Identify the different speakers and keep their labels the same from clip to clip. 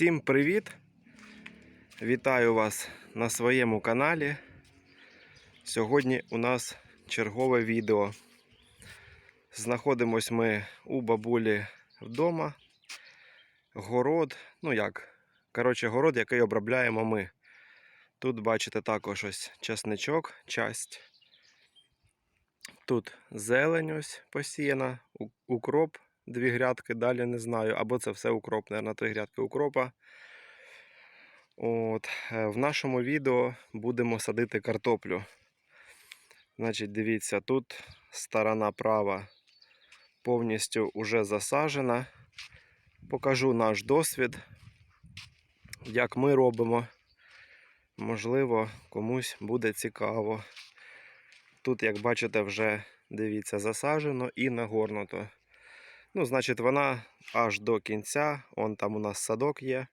Speaker 1: Всім привіт! Вітаю вас на своєму каналі. Сьогодні у нас чергове відео. Знаходимось ми у бабулі вдома. Город, ну як, коротше, город, який обробляємо ми. Тут бачите також ось часничок, часть. Тут зелень ось посіяна, укроп, дві грядки, далі не знаю. Або це все укроп, на три грядки укропа. От, е, в нашому відео будемо садити картоплю. Значить, дивіться, тут сторона права повністю уже засажена. Покажу наш досвід, як ми робимо. Можливо, комусь буде цікаво. Тут, як бачите, вже дивіться, засаджено і нагорнуто. Ну, значить, вона аж до кінця, он там у нас садок є.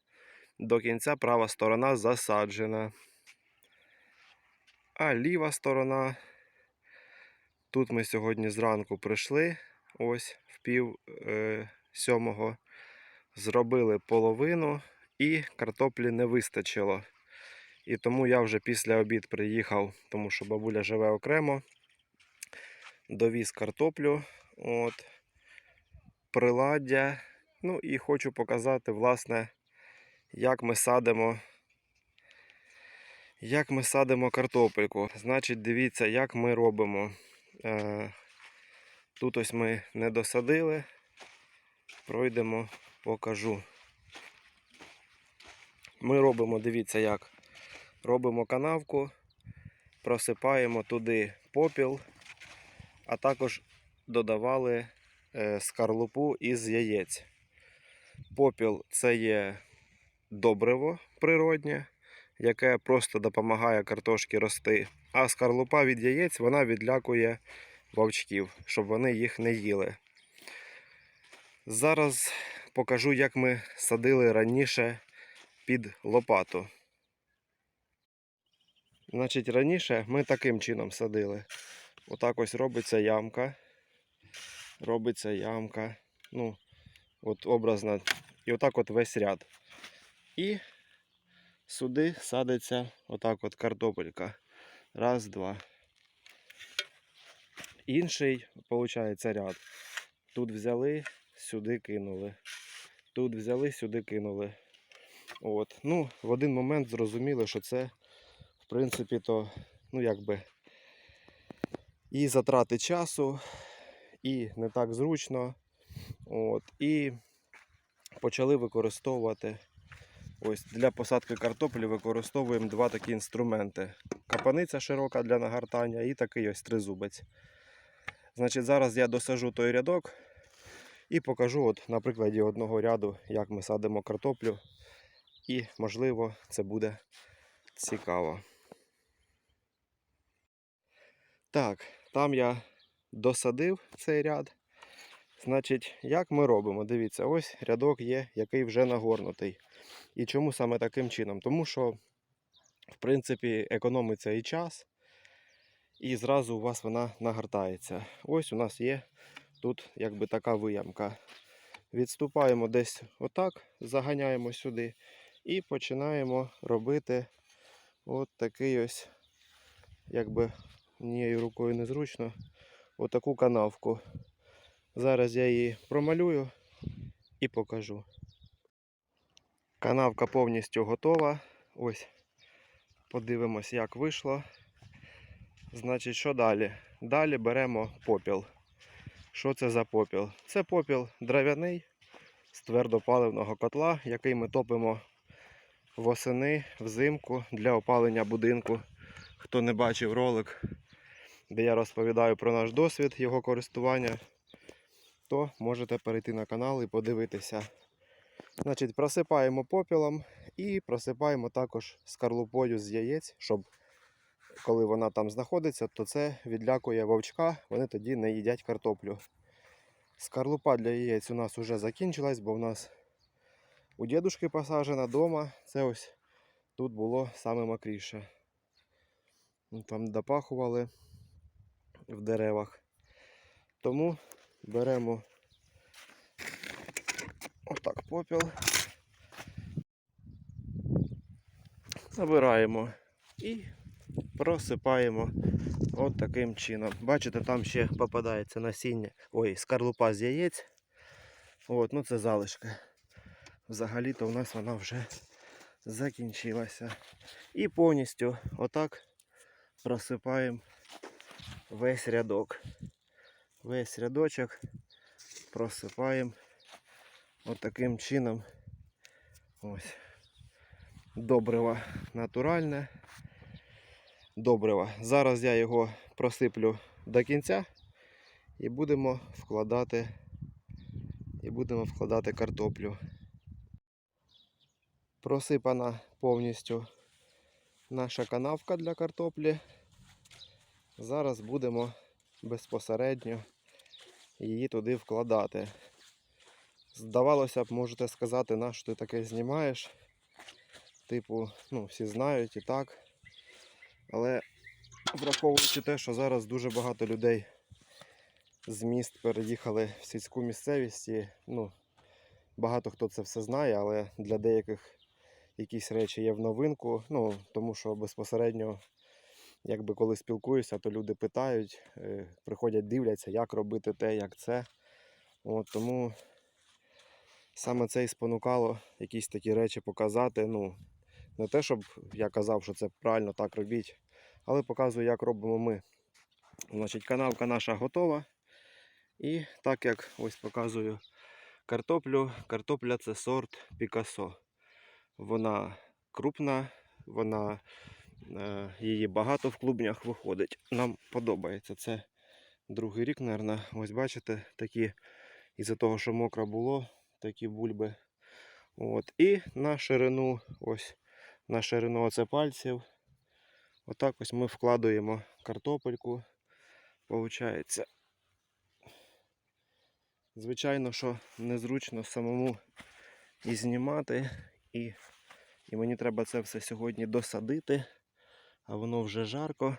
Speaker 1: До кінця права сторона засаджена. А ліва сторона. Тут ми сьогодні зранку прийшли, ось в пів е, сьомого. Зробили половину і картоплі не вистачило. І тому я вже після обід приїхав, тому що бабуля живе окремо. Довіз картоплю, от, приладдя. Ну і хочу показати, власне, як ми садимо. Як ми садимо картопельку. Значить, дивіться, як ми робимо. Е, тут ось ми не досадили. Пройдемо, покажу. Ми робимо, дивіться, як. Робимо канавку, просипаємо туди попіл, а також додавали скарлупу із яєць. Попіл це є добриво природнє, яке просто допомагає картошці рости. А скарлупа від яєць вона відлякує вовчків, щоб вони їх не їли. Зараз покажу, як ми садили раніше під лопату. Значить, раніше ми таким чином садили. Отак ось робиться ямка. Робиться ямка. Ну, от образно. І отак от весь ряд. І сюди садиться отак от картопелька. Раз, два. Інший, виходить, ряд. Тут взяли, сюди кинули. Тут взяли, сюди кинули. От. Ну, в один момент зрозуміли, що це, в принципі, то, ну якби, і затрати часу, і не так зручно. От. І почали використовувати ось для посадки картоплі використовуємо два такі інструменти. Капаниця широка для нагортання і такий ось тризубець. Значить, зараз я досажу той рядок і покажу от на прикладі одного ряду, як ми садимо картоплю. І, можливо, це буде цікаво. Так, там я досадив цей ряд. Значить, як ми робимо? Дивіться, ось рядок є, який вже нагорнутий. І чому саме таким чином? Тому що, в принципі, економиться і час, і зразу у вас вона нагортається. Ось у нас є тут якби така виямка. Відступаємо десь отак, заганяємо сюди і починаємо робити от такий ось, якби однією рукою незручно, отаку канавку. Зараз я її промалюю і покажу. Канавка повністю готова. Ось подивимось, як вийшло. Значить, що далі? Далі беремо попіл. Що це за попіл? Це попіл дров'яний з твердопаливного котла, який ми топимо восени взимку для опалення будинку. Хто не бачив ролик, де я розповідаю про наш досвід його користування, то можете перейти на канал і подивитися. Значить, просипаємо попілом і просипаємо також скарлупою з яєць, щоб коли вона там знаходиться, то це відлякує вовчка, вони тоді не їдять картоплю. Скарлупа для яєць у нас вже закінчилась, бо в нас у дідушки посаджена вдома. Це ось тут було саме мокріше. Ну, Там допахували в деревах. Тому беремо отак попіл набираємо і просипаємо от таким чином. Бачите, там ще попадається насіння, ой, скорлупа з яєць. От, ну це залишки. Взагалі-то у нас вона вже закінчилася. І повністю отак просипаємо весь рядок. Весь рядочок просипаємо от чином. Ось. Добриво натуральне. Добриво. Зараз я його просиплю до кінця і будемо вкладати і будемо вкладати картоплю. Просипана повністю наша канавка для картоплі. Зараз будемо безпосередньо її туди вкладати. Здавалося б, можете сказати, на що ти таке знімаєш. Типу, ну, всі знають і так. Але враховуючи те, що зараз дуже багато людей з міст переїхали в сільську місцевість, і, ну, багато хто це все знає, але для деяких якісь речі є в новинку. Ну, тому що безпосередньо, якби коли спілкуюся, то люди питають, е, приходять, дивляться, як робити те, як це. От, тому саме це і спонукало якісь такі речі показати. Ну, не те, щоб я казав, що це правильно так робіть, але показую, як робимо ми. Значить, канавка наша готова. І так як ось показую картоплю, картопля це сорт Пікасо. Вона крупна, вона, її багато в клубнях виходить. Нам подобається. Це другий рік, мабуть. Ось бачите, такі, із-за того, що мокро було, такі бульби. От. І на ширину, ось на ширину оце пальців. Отак ось ми вкладуємо картопельку. Получається. Звичайно, що незручно самому і знімати, і, і мені треба це все сьогодні досадити, а воно вже жарко.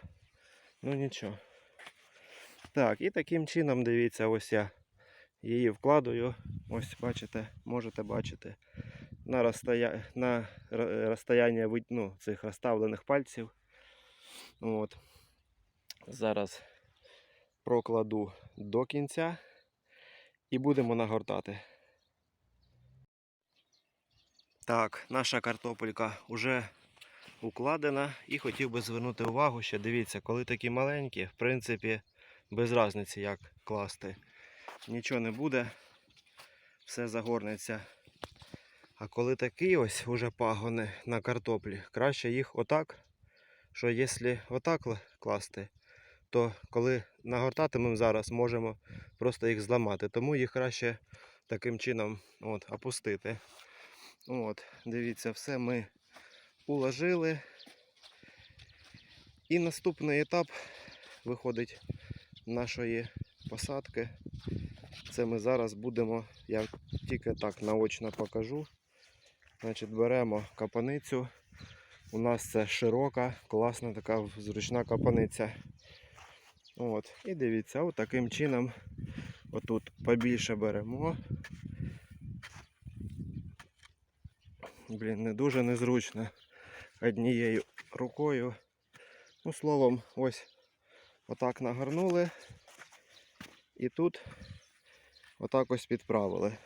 Speaker 1: Ну нічого. Так, і таким чином, дивіться, ось я її вкладаю. Ось бачите, можете бачити на, розстоя... на розстояння ну, цих розставлених пальців. От. Зараз прокладу до кінця і будемо нагортати. Так, наша картопелька вже укладена і хотів би звернути увагу, що дивіться, коли такі маленькі, в принципі, без різниці як класти. Нічого не буде, все загорнеться. А коли такі ось уже пагони на картоплі, краще їх отак, що якщо отак класти, то коли нагортатимемо зараз, можемо просто їх зламати. Тому їх краще таким чином от, опустити. От, дивіться, все ми уложили. І наступний етап виходить нашої посадки. Це ми зараз будемо, я тільки так наочно покажу. Значить, беремо капаницю. У нас це широка, класна така зручна капаниця. От. І дивіться, от таким чином отут побільше беремо. Блін, не дуже незручно однією рукою. Ну, словом, ось отак нагорнули. І тут отак ось підправили.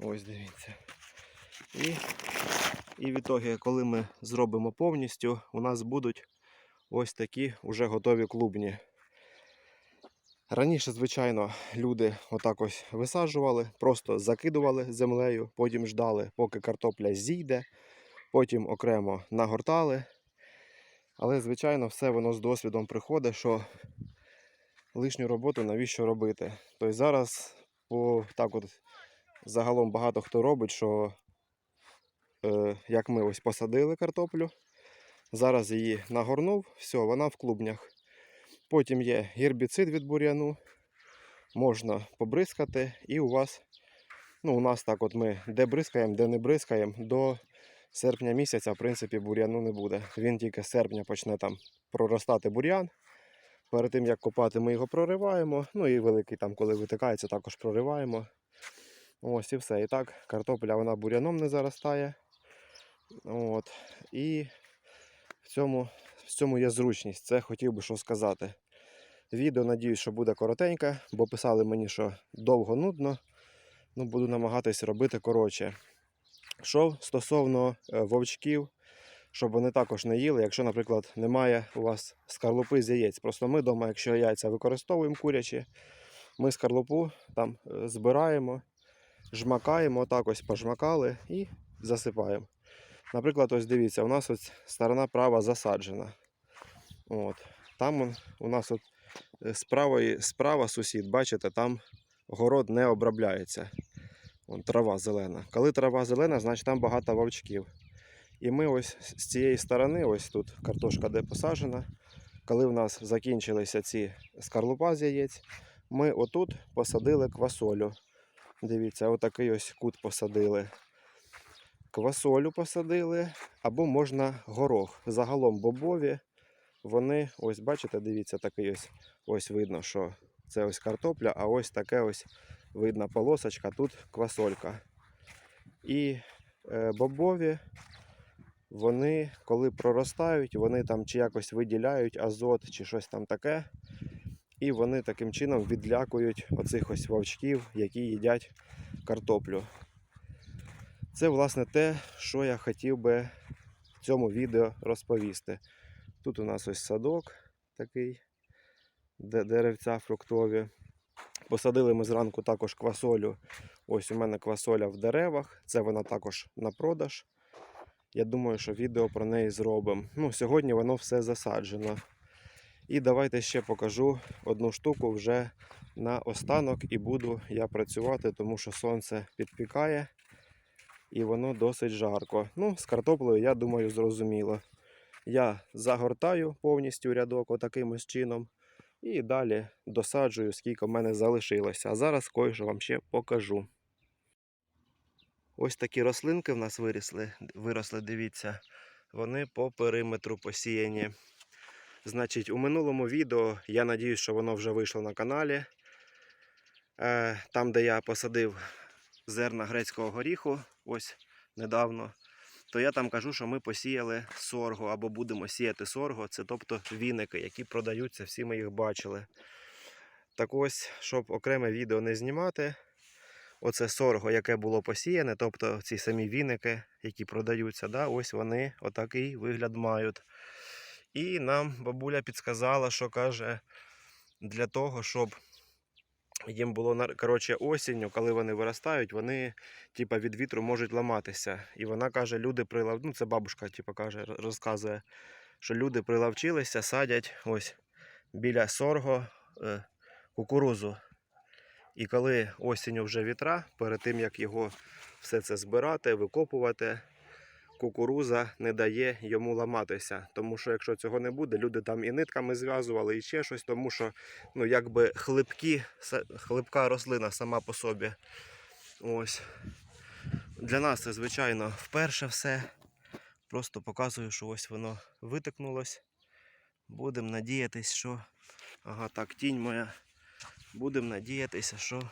Speaker 1: Ось дивіться. І, і в ітогі, коли ми зробимо повністю, у нас будуть ось такі вже готові клубні. Раніше, звичайно, люди отак ось висаджували, просто закидували землею, потім ждали, поки картопля зійде, потім окремо нагортали. Але, звичайно, все воно з досвідом приходить, що лишню роботу навіщо робити. Тобто зараз по, так от, загалом багато хто робить, що е, як ми ось посадили картоплю, зараз її нагорнув, все, вона в клубнях. Потім є гербіцид від бур'яну, можна побризкати, і у вас, ну у нас так от ми де бризкаємо, де не бризкаємо, до серпня місяця, в принципі, бур'яну не буде. Він тільки з серпня почне там проростати бур'ян. Перед тим як копати, ми його прориваємо. Ну і великий там, коли витикається, також прориваємо. Ось і все. І так, картопля вона бур'яном не заростає. От. І в цьому, в цьому є зручність. Це хотів би що сказати. Відео, надіюсь, що буде коротеньке, бо писали мені, що довго нудно. Ну, буду намагатись робити коротше. Що стосовно е, вовчків, щоб вони також не їли, якщо, наприклад, немає у вас скарлупи з яєць. Просто ми вдома, якщо яйця використовуємо курячі, ми скарлупу там е, збираємо, жмакаємо, отак ось пожмакали і засипаємо. Наприклад, ось дивіться, у нас ось сторона права засаджена. От. Там у нас от е, з правої, справа сусід, бачите, там город не обробляється. Вон, трава зелена. Коли трава зелена, значить там багато вовчків. І ми ось з цієї сторони, ось тут картошка де посаджена. Коли в нас закінчилися ці скарлупа з яєць, ми отут посадили квасолю. Дивіться, отакий ось кут посадили. Квасолю посадили, або можна горох. Загалом бобові, вони, ось бачите, дивіться, такий ось, ось видно, що це ось картопля, а ось таке ось видна полосочка, тут квасолька. І е, бобові, вони, коли проростають, вони там чи якось виділяють азот, чи щось там таке. І вони таким чином відлякують оцих ось вовчків, які їдять картоплю. Це, власне, те, що я хотів би в цьому відео розповісти. Тут у нас ось садок такий, де деревця фруктові. Посадили ми зранку також квасолю. Ось у мене квасоля в деревах. Це вона також на продаж. Я думаю, що відео про неї зробимо. Ну, сьогодні воно все засаджено. І давайте ще покажу одну штуку вже на останок і буду я працювати, тому що сонце підпікає і воно досить жарко. Ну, з картоплею, я думаю, зрозуміло. Я загортаю повністю рядок отаким ось чином. І далі досаджую, скільки в мене залишилося. А зараз кое-що вам ще покажу. Ось такі рослинки в нас вирісли, виросли, дивіться, вони по периметру посіяні. Значить, у минулому відео, я надіюсь, що воно вже вийшло на каналі. Е, Там, де я посадив зерна грецького горіху, ось недавно, то я там кажу, що ми посіяли сорго або будемо сіяти сорго, це тобто віники, які продаються, всі ми їх бачили. Так ось, щоб окреме відео не знімати, оце сорго, яке було посіяне, тобто ці самі віники, які продаються, да, ось вони отакий вигляд мають. І нам бабуля підсказала, що каже, для того, щоб їм було коротше, осінню, коли вони виростають, вони типа, від вітру можуть ламатися. І вона каже, люди прилав... ну це бабушка типа, каже, розказує, що люди прилавчилися, садять ось біля сорго е, кукурузу. І коли осінню вже вітра, перед тим як його все це збирати, викопувати, кукуруза не дає йому ламатися. Тому що якщо цього не буде, люди там і нитками зв'язували, і ще щось, тому що ну, якби хлипкі, хлипка рослина сама по собі. Ось. Для нас це, звичайно, вперше все. Просто показую, що ось воно витикнулось. Будемо надіятись, що. Ага, так, тінь моя. Будемо надіятися, що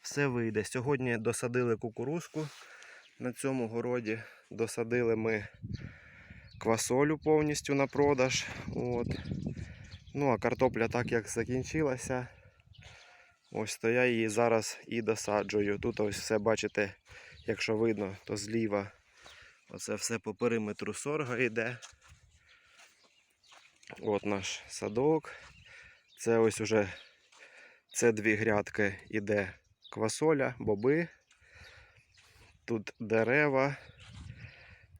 Speaker 1: все вийде. Сьогодні досадили кукурузку на цьому городі. Досадили ми квасолю повністю на продаж. От. Ну, а картопля так як закінчилася. Ось то я її зараз і досаджую. Тут ось все бачите, якщо видно, то зліва. Оце все по периметру сорга йде. От наш садок. Це ось уже це дві грядки іде квасоля, боби. Тут дерева.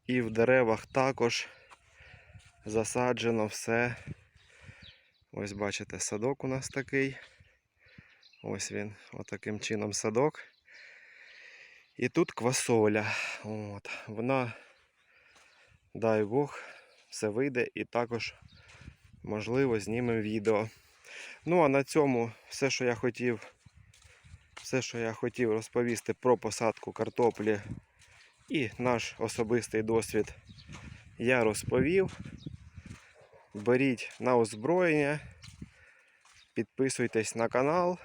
Speaker 1: І в деревах також засаджено все. Ось бачите, садок у нас такий. Ось він, отаким чином садок. І тут квасоля. От. Вона, дай Бог, все вийде і також, можливо, знімемо відео. Ну, а на цьому все, що я хотів, все, що я хотів розповісти про посадку картоплі і наш особистий досвід я розповів. Беріть на озброєння, підписуйтесь на канал,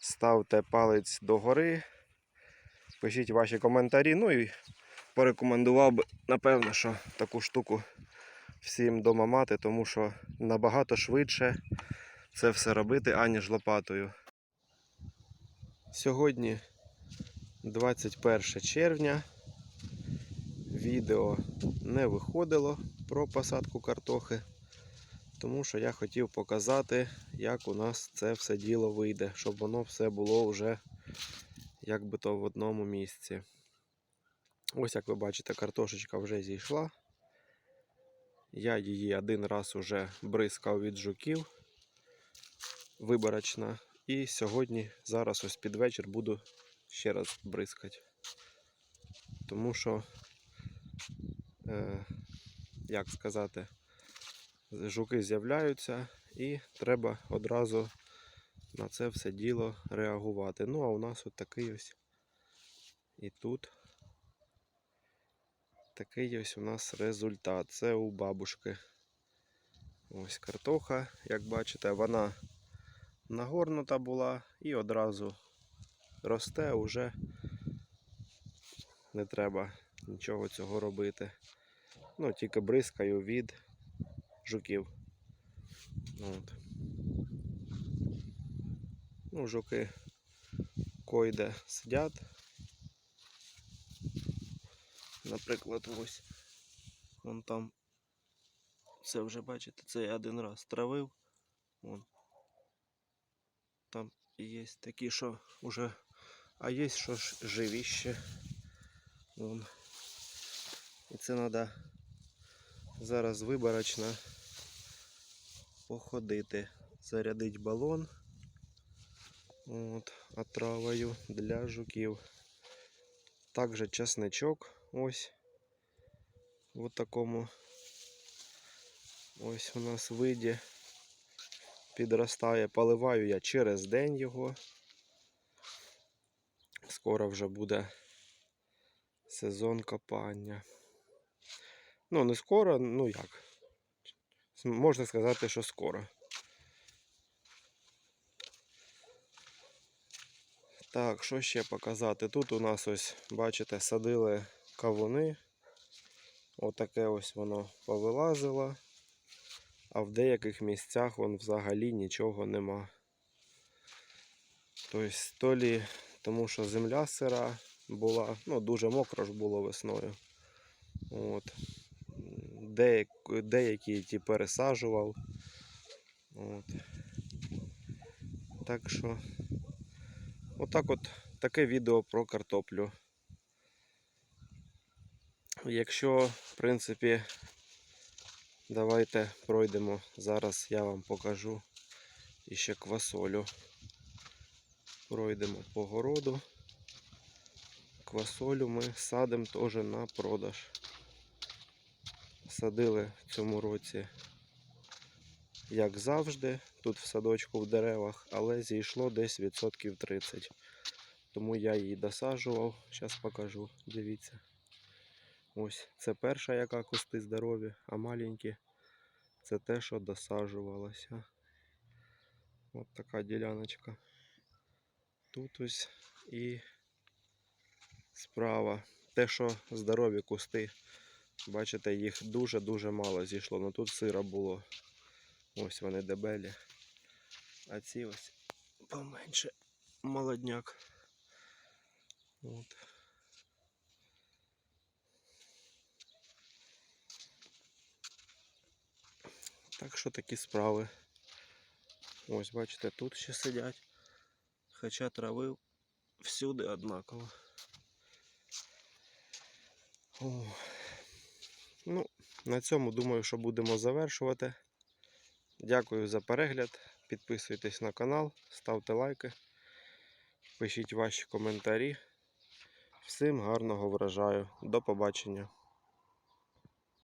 Speaker 1: ставте палець догори, пишіть ваші коментарі. Ну і порекомендував би, напевно, що таку штуку всім дома мати, тому що набагато швидше це все робити, аніж лопатою. Сьогодні 21 червня. Відео не виходило про посадку картохи, тому що я хотів показати, як у нас це все діло вийде, щоб воно все було вже як би то в одному місці. Ось як ви бачите, картошечка вже зійшла. Я її один раз уже бризкав від жуків виборочно. І сьогодні, зараз ось під вечір буду ще раз бризкати. Тому що, е, як сказати, жуки з'являються і треба одразу на це все діло реагувати. Ну, а у нас от такий ось і тут такий ось у нас результат. Це у бабушки. Ось картоха, як бачите, вона нагорнута була і одразу росте, уже не треба нічого цього робити. Ну, тільки бризкаю від жуків. От. Ну, жуки койде сидять. Наприклад, ось вон там. Це вже бачите, це я один раз травив. Вон. Там є такі, що вже. А є що ж живі ще. Вон. І це треба зараз виборочно походити. Зарядити балон. От, отравою для жуків. Також чесничок ось в такому ось у нас виді підростає. Поливаю я через день його. Скоро вже буде сезон копання. Ну, не скоро, ну як. Можна сказати, що скоро. Так, що ще показати? Тут у нас ось, бачите, садили кавуни. Отаке ось воно повилазило. А в деяких місцях вон взагалі нічого нема. Тобто, то лі тому що земля сира була, ну дуже мокро ж було весною. От. Деякі, деякі ті пересаджував. От. Так що Отак от таке відео про картоплю. Якщо, в принципі, давайте пройдемо. Зараз я вам покажу іще квасолю. Пройдемо по городу. Квасолю ми садимо теж на продаж. Садили в цьому році, як завжди, тут в садочку в деревах, але зійшло десь відсотків 30. Тому я її досаджував. Зараз покажу. Дивіться. Ось це перша, яка кусти здорові, а маленькі це те, що досаджувалося. Ось така діляночка. Тут ось і справа. Те, що здорові кусти. Бачите, їх дуже-дуже мало зійшло. Ну тут сира було. Ось вони дебелі. А ці ось поменше молодняк. От. Так що такі справи. Ось, бачите, тут ще сидять. Хоча травив всюди однаково. О. Ну, на цьому думаю, що будемо завершувати. Дякую за перегляд. Підписуйтесь на канал, ставте лайки, пишіть ваші коментарі. Всім гарного врожаю. До побачення.